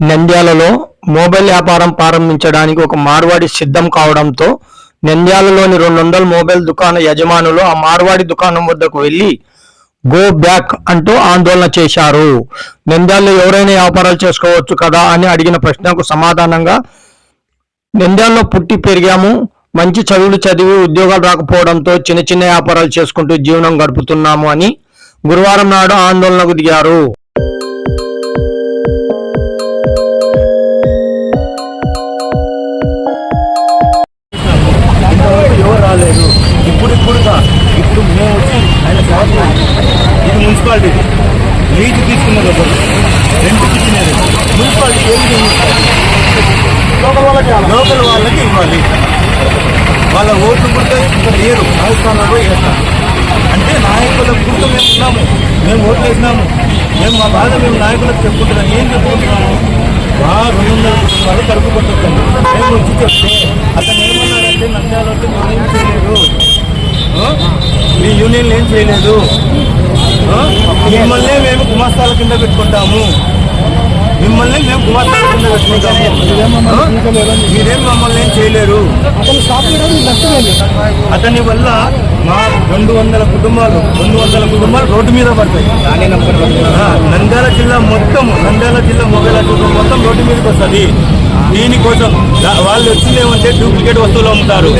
నంద్యాలలో మొబైల్ వ్యాపారం ప్రారంభించడానికి ఒక మార్వాడి సిద్ధం కావడంతో నంద్యాలలోని రెండు వందల మొబైల్ దుకాణ యజమానులు ఆ మార్వాడి దుకాణం వద్దకు వెళ్ళి గో బ్యాక్ అంటూ ఆందోళన చేశారు. నంద్యాలలో ఎవరైనా వ్యాపారాలు చేసుకోవచ్చు కదా అని అడిగిన ప్రశ్నకు సమాధానంగా నంద్యాలలో పుట్టి పెరిగాము మంచి చదువులు చదివి ఉద్యోగాలు రాకపోవడంతో చిన్న చిన్న వ్యాపారాలు చేసుకుంటూ జీవనం గడుపుతున్నాము అని గురువారం నాడు ఆందోళనకు దిగారు. లోకల్ వాళ్ళకి ఇవ్వాలి. వాళ్ళ ఓట్లు పుడితే ఇక్కడ లేరు రాజస్థాన్లో వేస్తారు అంటే నాయకుల గుర్తు మేము ఉన్నాము. మేము ఓట్లు వేసినాము. మేము మా బాధ మేము నాయకులకు చెప్పుకుంటున్నాం ఏం చెప్పుకుంటున్నాము? మా రెండు వందల కుటుంబాలు కడుపు మేము వచ్చి చెప్తే అతను ఏమన్నాడంటే నంద్యాలంటే మేము ఏం చేయలేదు మీ యూనియన్లు ఏం చేయలేదు? మిమ్మల్నే మేము గుమాస్తాల కింద పెట్టుకుంటాము. మిమ్మల్ని మేము? మీరేం మమ్మల్ని ఏం చేయలేరు. అతని వల్ల మా రెండు వందల కుటుంబాలు రెండు వందల కుటుంబాలు రోడ్డు మీద పడతాయి. నంద్యాల జిల్లా మొత్తం నంద్యాల జిల్లా మొబైల్ మొత్తం రోడ్డు మీదకి వస్తుంది. దీనికోసం వాళ్ళు వచ్చింది ఏమంటే డూప్లికేట్ వస్తువులు అమ్ముతారు.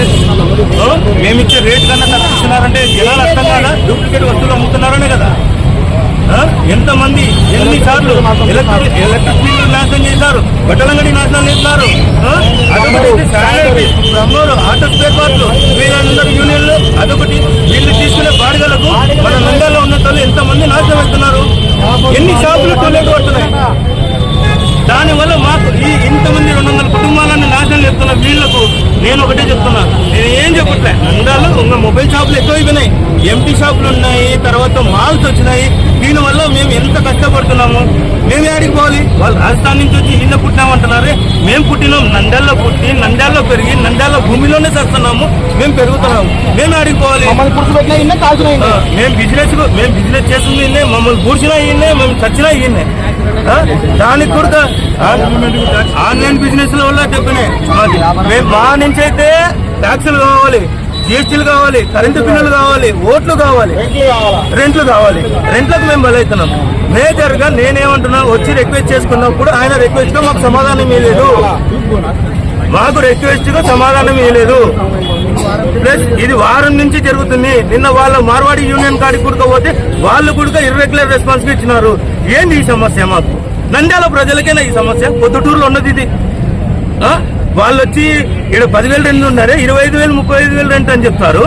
ఆ, మేము ఇచ్చే రేట్ కన్నా తగ్గిస్తున్నారంటే జనాలు అర్థం కాదా? డూప్లికేట్ వస్తువులు అమ్ముతున్నారనే? ఎంతమంది ఎన్నిసార్లు ఎలక్ట్రిక్ ఎలక్ట్రిక్ బిల్లు నాశనం చేశారు? బట్టలంగడి నాశనం చేస్తున్నారు అదొకటి శానిటరీ బ్రహ్మలు ఆటో స్పేర్ పార్ట్లు వీళ్ళందరూ యూనియన్లు అదొకటి వీళ్ళు తీసుకునే బాడిగలకు మన నంద్యాలలో ఉన్న ఎంతమంది నాశనం అవుతున్నారు? ఎన్ని షాపులు టోయిలెట్ పడుతున్నాయి? దానివల్ల మాకు ఈ ఇంతమంది రెండు వందల కుటుంబాలను నాశనం చేస్తున్న వీళ్ళకు నేను ఒకటే చెప్తున్నా. నేను ఏం చెప్పట్లే? నందాలు ఉన్న మొబైల్ షాపులు ఎక్కువ అయిపోయినాయి ఎంటీ షాపులు ఉన్నాయి తర్వాత మాల్స్ వచ్చినాయి. దీనివల్ల మేము ఎంత కష్టపడుతున్నాము మేము ఏడికి పోవాలి. వాళ్ళు రాజస్థాన్ నుంచి వచ్చి ఇన్న పుట్టినామంటున్నారే. మేము పుట్టినాం నంద్యాలలో పుట్టి నంద్యాలలో పెరిగి నంద్యాల భూమిలోనే చేస్తున్నాము మేము పెరుగుతున్నాము. మేము ఏడికి పోవాలి. మేము బిజినెస్ మేము బిజినెస్ ఈయన్నే, మమ్మల్ని కూర్చున్నా ఈయన్నే మేము చచ్చినా ఆ? దానికి కూడా ఆన్లైన్ బిజినెస్ వల్ల చెప్పినాయి మా నుంచి అయితే ట్యాక్సులు కావాలి. జిఎస్టీలు కావాలి కరెంటు బిల్లులు కావాలి ఓట్లు కావాలి. రెంట్లు కావాలి? రెంట్లకు మేము బలవుతున్నాం మేజర్గా నేనేమంటున్నా వచ్చి రిక్వెస్ట్ చేసుకున్నప్పుడు ఆయన రిక్వెస్ట్గా మాకు సమాధానం ఇవ్వలేదు మాకు రిక్వెస్ట్గా సమాధానం ఇవ్వలేదు ప్లస్ ఇది వారం నుంచి జరుగుతుంది. నిన్న వాళ్ళ మార్వాడి యూనియన్ కాడికి కూడకపోతే వాళ్ళు కూడా ఇర్రెగ్యులర్ రెస్పాన్స్ ఇచ్చినారు. ఏంది ఈ సమస్య మాకు? నంద్యాల ప్రజలకేనా ఈ సమస్య? పొద్దుటూరులో ఉన్నది ఇది? వాళ్ళు వచ్చి ఇక్కడ పదివేలు రెండు ఉన్నారే ఇరవై ఐదు వేలు ముప్పై ఐదు వేలు రెంట్ అని చెప్తారు.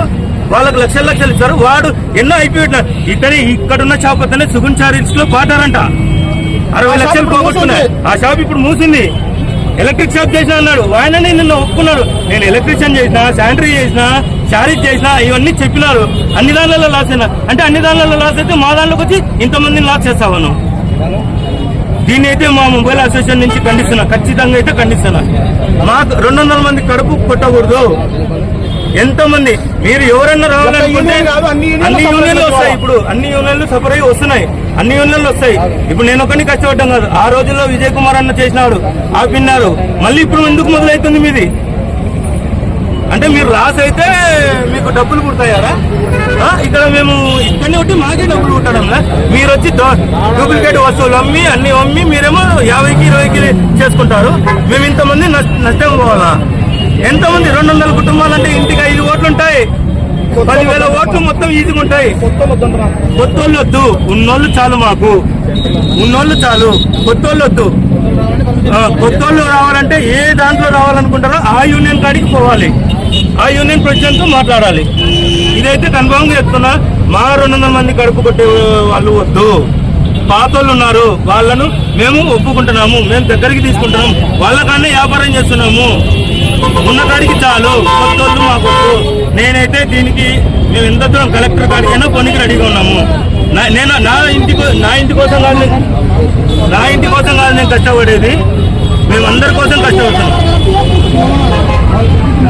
వాళ్ళకి లక్షల లక్షలు ఇస్తారు. వాడు ఎన్నో అయిపోయినా ఇక్కడ ఇక్కడున్న షాప్ అతనే సుగున్ చారీస్లో పాటారంట అరవై లక్షలు పోగొట్టుకున్నాయి. ఆ షాప్ ఇప్పుడు మూసింది. ఎలక్ట్రిక్ షాప్ చేసిన అన్నాడు. ఆయననే నిన్న ఒప్పుకున్నాడు. నేను ఎలక్ట్రీషియన్ చేసిన శానిటరీ చేసిన చారీజ్ చేసిన ఇవన్నీ చెప్పినారు. అన్ని దానిలలో లాస్ అయినా. అంటే అన్ని దానిలలో లాస్ అయితే మా దాంట్లోకి వచ్చి ఇంతమందిని లాస్ చేస్తావను దీన్ని అయితే మా మొబైల్ అసోసియేషన్ నుంచి ఖండిస్తున్నా. ఖచ్చితంగా అయితే ఖండిస్తున్నా. మాకు రెండు వందల మంది కడుపు కొట్టకూడదు. ఎంతో మంది మీరు ఎవరన్నా రావాలనుకుంటే అన్ని యూనియన్లు వస్తాయి ఇప్పుడు. అన్ని యూనియన్లు సఫర్ అయ్యి వస్తున్నాయి. అన్ని యూనియన్లు వస్తాయి. ఇప్పుడు నేను ఒకరిని కష్టపడ్డాం కాదు. ఆ రోజుల్లో విజయ్ కుమార్ అన్న చేసినాడు. ఆపిన్నారు. మళ్ళీ ఇప్పుడు ఎందుకు మొదలవుతుంది మీది? అంటే మీరు లాస్ అయితే మీకు డబ్బులు పుడతాయారా ఇక్కడ మేము ఇక్కడనే ఉంటే మాకే డబ్బులు కుట్టడమ్మా మీరు వచ్చి డూప్లికేట్ వస్తువులు అమ్మి అన్ని అమ్మి మీరేమో యాభైకి ఇరవైకి చేసుకుంటారు. మేము ఇంతమంది నష్ట- నష్టం పోవాలా? ఎంతమంది? రెండు వందల కుటుంబాలు అంటే ఇంటికి ఐదు ఓట్లు ఉంటాయి. పదివేల ఓట్లు మొత్తం ఈజీగా ఉంటాయి. కొత్తోళ్ళు వద్దు. ఉన్నోళ్ళు చాలు మాకు. ఉన్నోళ్ళు చాలు. కొత్తోళ్ళు వద్దు. కొత్తోళ్ళు రావాలంటే ఏ దాంట్లో రావాలనుకుంటారో ఆ యూనియన్ కాడికి పోవాలి. ఆ యూనియన్ ప్రెసిడెంట్తో మాట్లాడాలి. ఇదైతే కన్ఫామ్గా చెప్తున్నా మా రెండు వందల మంది కడుపు కొట్టే వాళ్ళు వద్దు. పాతోళ్ళు ఉన్నారు వాళ్ళను మేము ఒప్పుకుంటున్నాము మేము దగ్గరికి తీసుకుంటున్నాము వాళ్ళకన్నా వ్యాపారం చేస్తున్నాము. ఉన్న కాడికి చాలు కొత్తోళ్ళు మాకు నేనైతే దీనికి మేము ఎంత దూరం కలెక్టర్ కాడికైనా కొనికి రెడీగా ఉన్నాము. నా- నేను నా ఇంటి నా ఇంటి కోసం కాదు నా ఇంటి కోసం కాదు నేను కష్టపడేది. మేము అందరి కోసం కష్టపడుతున్నాం.